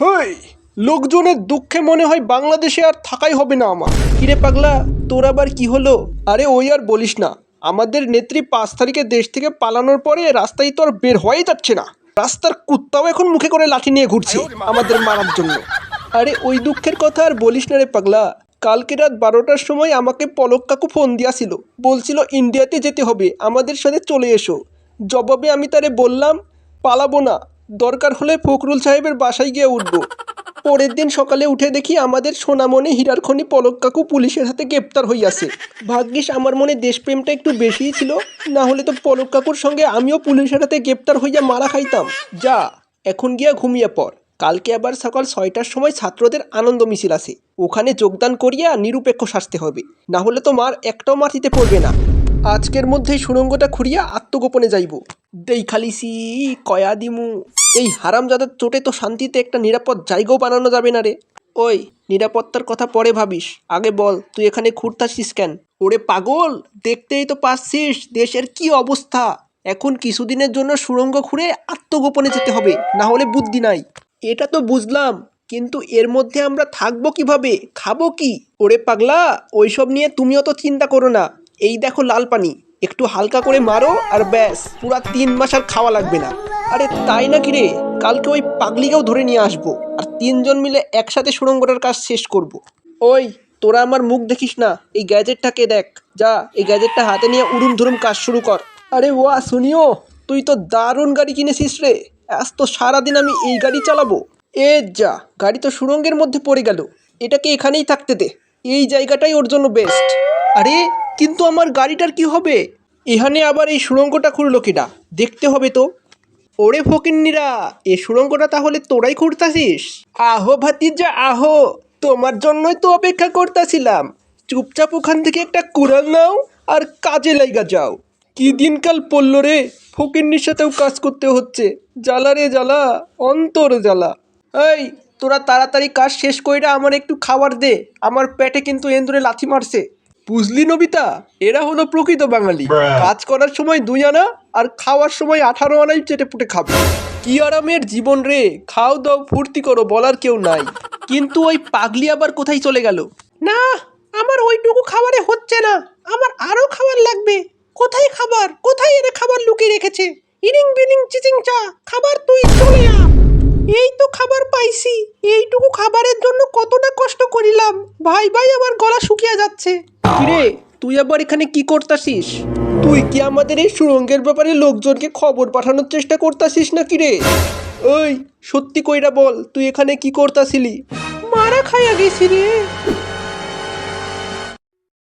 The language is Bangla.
হই, লোকজনের দুঃখে মনে হয় বাংলাদেশে আর থাকাই হবে না আমার। কিরে পাগলা, তোর আবার কি হলো? আরে ওই আর বলিস না। আমাদের নেত্রী পাঁচ তারিখে দেশ থেকে পালানোর পরে রাস্তায় তো আর বের হওয়াই যাচ্ছে না। রাস্তার কুত্তাও এখন মুখে করে লাঠি নিয়ে ঘুরছে আমাদের মারার জন্য। আরে ওই দুঃখের কথা আর বলিস না রে পাগলা। কালকে রাত বারোটার সময় আমাকে পলক কাকু ফোন দিয়াছিল। বলছিল, ইন্ডিয়াতে যেতে হবে। আমাদের সাথে চলে এসো। জবাবে আমি তারে বললাম, পালাবো না। দরকার হলে ফখরুল সাহেবের বাসায় গিয়ে উঠবো। পরের দিন সকালে উঠে দেখি আমাদের সোনামণি হীরার খনি পলক কাকু পুলিশের হাতে গ্রেপ্তার হইয়াছে। ভাগ্যিস আমার মনে দেশপ্রেমটা একটু বেশিই ছিল, না হলে তো পলক কাকুর সঙ্গে আমিও পুলিশের হাতে গ্রেপ্তার হইয়া মারা খাইতাম। যা, এখন গিয়া ঘুমিয়ে পড়। কালকে আবার সকাল ছয়টার সময় ছাত্রদের আনন্দ মিছিল আছে। ওখানে যোগদান করিয়া নিরপেক্ষ সাজতে হবে। না হলে তো মার একটাও মাটিতে পড়বে না। আজকের মধ্যেই সুড়ঙ্গটা খুঁড়িয়া আত্মগোপনে যাইব। দেই খালিসি কয়া দিমু। এই হারামজাদার চোটে তো শান্তিতে একটা নিরাপদ জায়গাও বানানো যাবে না রে। ওই, নিরাপত্তার কথা পরে ভাবিস। আগে বল, তুই এখানে ঘুরতাছিস কেন? ওরে পাগল, দেখতেই তো পাচ্ছিস দেশের কি অবস্থা। এখন কিছুদিনের জন্য সুড়ঙ্গ খুঁড়ে আত্মগোপনে যেতে হবে। না হলে বুদ্ধি নাই। এটা তো বুঝলাম, কিন্তু এর মধ্যে আমরা থাকব কীভাবে? খাব কি? ওরে পাগলা, ওইসব নিয়ে তুমিও তো চিন্তা করো না। এই দেখো লাল পানি, একটু হালকা করে মারো আর ব্যাস, পুরা তিন মাস আর খাওয়া লাগবে না। আরে তাই নাকি রে? কালকে ওই পাগলিকেও ধরে নিয়ে আসব, আর তিনজন মিলে একসাথে সুড়ঙ্গটার কাজ শেষ করব। ওই, তোরা আমার মুখ দেখিস না, এই গ্যাজেটটাকে দেখ। যা, এই গ্যাজেটটা হাতে নিয়ে উড়ুম ধুরুম কাজ শুরু কর। আরে ওয়া, শুনিও, তুই তো দারুণ গাড়ি কিনেছিস রে। আজ তো সারাদিন আমি এই গাড়ি চালাবো। এ যা, গাড়ি তো সুড়ঙ্গের মধ্যে পড়ে গেল। এটাকে এখানেই থাকতে দে। এই জায়গাটাই ওর জন্য বেস্ট আরে, কিন্তু আমার গাড়িটার কি হবে? এখানে আবার এই সুড়ঙ্গটা খুঁড়লো কিনা? দেখতে হবে তো। ওরে ফকিন্নিরা, এ সুড়ঙ্গটা তাহলে তোরাই খুঁড়তাছিস? আহো ভাতিজা, আহো! তোমার জন্যই তো অপেক্ষা করতেছিলাম। চুপচাপ ওখান থেকে একটা কুড়াল নাও আর কাজে লাইগা যাও। কি দিনকাল পড়ল রে? ফকিন্নির সাথেও কাজ করতে হচ্ছে। জ্বালা রে জ্বালা অন্তর জ্বালা। এই তোরা তাড়াতাড়ি কাজ শেষ কইরা আমার একটু খাবার দে আমার পেটে কিন্তু এন্দুরে লাথি মারছে। বুঝলি নবিতা? এরা হলো প্রকৃত বাঙালি। কাজ করার সময় দুই আনা আর খাওয়ার সময় আঠারো আনাই চেটে পুটে খাবে। কি আরামের জীবন রে? খাও দাও ফুর্তি করো বলার কেউ নাই। কিন্তু ওই পাগলি আবার কোথায় চলে গেল? না আমার ওইটুকু খাবারে হচ্ছে না। আমার আরও খাবার লাগবে। কোথায় খাবার? কোথায় এরা খাবার লুকিয়ে রেখেছে? ইরিং বিরিং চিচিং চা, খাবার তুই চলে আ। এই তো খাবার পাইছি, এইটুকু খাবারের জন্য কত না কষ্ট করিলাম। ভাই ভাই, আমার গলা শুকিয়ে যাচ্ছে। কিরে, তুই আবার এখানে কি করতাছিস? তুই কি আমাদের এই সুরঙ্গের ব্যাপারে লোকজনকে খবর পাঠানোর চেষ্টা করতাছিস না কিরে ওই, সত্যি কইরা বল, তুই এখানে কি করতাছিলি? মারা খাইয়া গেছি রে।